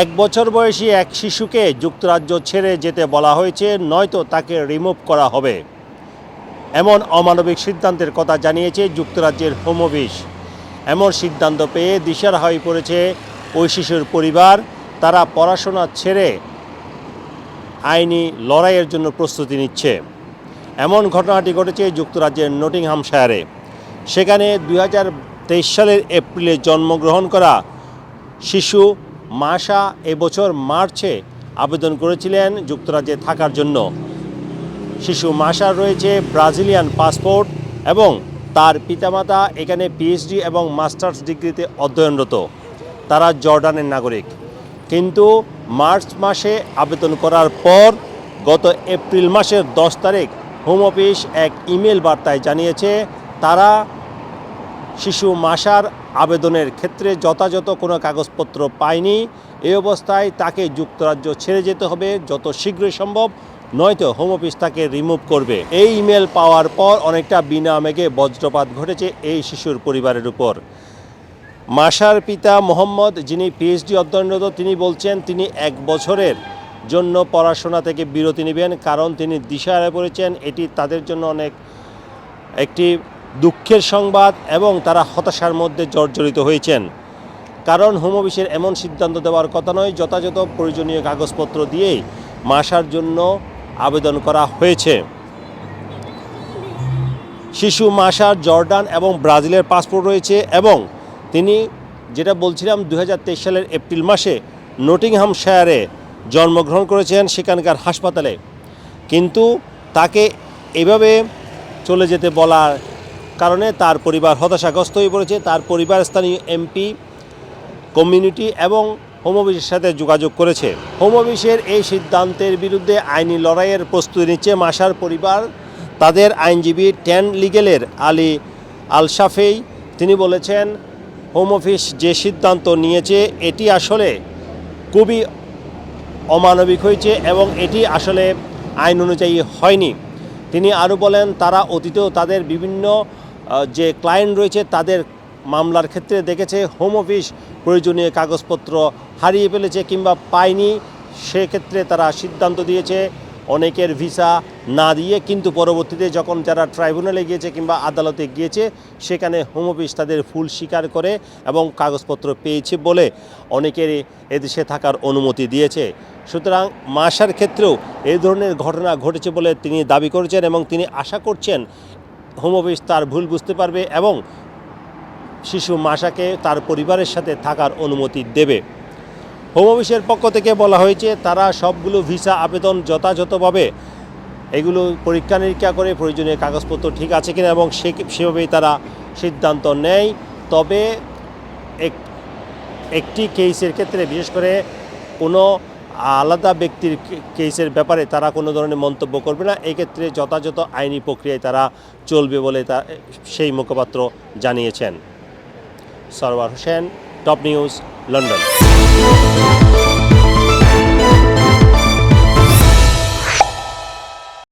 এক বছর বয়সী এক শিশুকে যুক্তরাজ্য ছেড়ে যেতে বলা হয়েছে, নয়তো তাকে রিমুভ করা হবে। এমন অমানবিক সিদ্ধান্তের কথা জানিয়েছে যুক্তরাজ্যের হোম অফিস। এমন সিদ্ধান্ত পেয়ে দিশার হয়ে পড়েছে ওই শিশুর পরিবার। তারা পড়াশোনা ছেড়ে আইনি লড়াইয়ের জন্য প্রস্তুতি নিচ্ছে। এমন ঘটনাটি ঘটেছে যুক্তরাজ্যের নটিংহামশায়ারে সেখানে দু হাজার তেইশ সালের এপ্রিলে জন্মগ্রহণ করা শিশু মাসা এবছর মার্চে আবেদন করেছিলেন যুক্তরাজ্যে থাকার জন্য। শিশু মাসার রয়েছে ব্রাজিলিয়ান পাসপোর্ট এবং তার পিতামাতা এখানে পিএইচডি এবং মাস্টার্স ডিগ্রিতে অধ্যয়নরত। তারা জর্ডানের নাগরিক। কিন্তু মার্চ মাসে আবেদন করার পর গত এপ্রিল মাসের দশ তারিখ হোম অফিস এক ইমেল বার্তায় জানিয়েছে, তারা শিশু মাসার আবেদনের ক্ষেত্রে যথাযথ কোনো কাগজপত্র পায়নি। এই অবস্থায় তাকে যুক্তরাজ্য ছেড়ে যেতে হবে। যত শীঘ্রই সম্ভব, নয়তো হোম অফিস তাকে রিমুভ করবে। এই ইমেল পাওয়ার পর অনেকটা বিনা মেঘে বজ্রপাত ঘটেছে এই শিশুর পরিবারের উপর। মাসার পিতা মোহাম্মদ, যিনি পিএইচডি অধ্যয়নরত, তিনি বলছেন, তিনি এক বছরের জন্য পড়াশোনা থেকে বিরতি নেবেন কারণ তিনি দিশাহারা পড়েছেন। এটি তাদের জন্য অনেক একটি দুঃখের সংবাদ এবং তারা হতাশার মধ্যে জর্জরিত হয়েছেন। কারণ হোম অফিসের এমন সিদ্ধান্ত দেওয়ার কথা নয়, যথাযথ প্রয়োজনীয় কাগজপত্র দিয়েই মাসার জন্য আবেদন করা হয়েছে। শিশু মাসার, জর্ডান এবং ব্রাজিলের পাসপোর্ট রয়েছে এবং তিনি, যেটা বলছিলাম দু হাজার তেইশ সালের এপ্রিল মাসে নটিংহামশায়ারে জন্মগ্রহণ করেছেন সেখানকার হাসপাতালে। কিন্তু তাকে এভাবে চলে যেতে বলার কারণে তার পরিবার হতাশাগ্রস্ত হয়ে পড়েছে। তার পরিবার স্থানীয় এমপি, কমিউনিটি এবং হোম অফিসের সাথে যোগাযোগ করেছে। হোম অফিসের এই সিদ্ধান্তের বিরুদ্ধে আইনি লড়াইয়ের প্রস্তুতি নিচ্ছে মাসার পরিবার। তাদের আইনজীবী টেন লিগেলের আলী আলশাফেই। তিনি বলেছেন, হোম অফিস যে সিদ্ধান্ত নিয়েছে, এটি আসলে খুবই অমানবিক হয়েছে এবং এটি আসলে আইন অনুযায়ী হয়নি। তিনি আরও বলেন, তারা অতীতেও তাদের বিভিন্ন যে ক্লায়েন্ট রয়েছে তাদের মামলার ক্ষেত্রে দেখেছে হোম অফিস প্রয়োজনীয় কাগজপত্র হারিয়ে ফেলেছে কিংবা পায়নি, সেক্ষেত্রে তারা সিদ্ধান্ত দিয়েছে। অনেকের ভিসা না দিয়ে কিন্তু পরবর্তীতে যখন যারা ট্রাইব্যুনালে গিয়েছে কিংবা আদালতে গিয়েছে, সেখানে হোম অফিস তাদের ফুল স্বীকার করে এবং কাগজপত্র পেয়েছে বলে অনেকের এদেশে থাকার অনুমতি দিয়েছে। সুতরাং মাসার ক্ষেত্রেও এই ধরনের ঘটনা ঘটেছে বলে তিনি দাবি করেছেন এবং তিনি আশা করছেন হোম অফিস তার ভুল বুঝতে পারবে এবং শিশু মাসাকে তার পরিবারের সাথে থাকার অনুমতি দেবে। হোম অফিসের পক্ষ থেকে বলা হয়েছে, তারা সবগুলো ভিসা আবেদন যথাযথভাবে এগুলো পরীক্ষা নিরীক্ষা করে প্রয়োজনীয় কাগজপত্র ঠিক আছে কিনা এবং সে সেভাবেই তারা সিদ্ধান্ত নেয়। তবে এক, একটি কেসের ক্ষেত্রে, বিশেষ করে কোনো আলাদা ব্যক্তির কেসের ব্যাপারে তারা কোনো ধরনের মন্তব্য করবে না। এক্ষেত্রে যথাযথ আইনি প্রক্রিয়ায় তারা চলবে বলে তা, সেই মুখপাত্র জানিয়েছেন। Sarwar Hossain top news London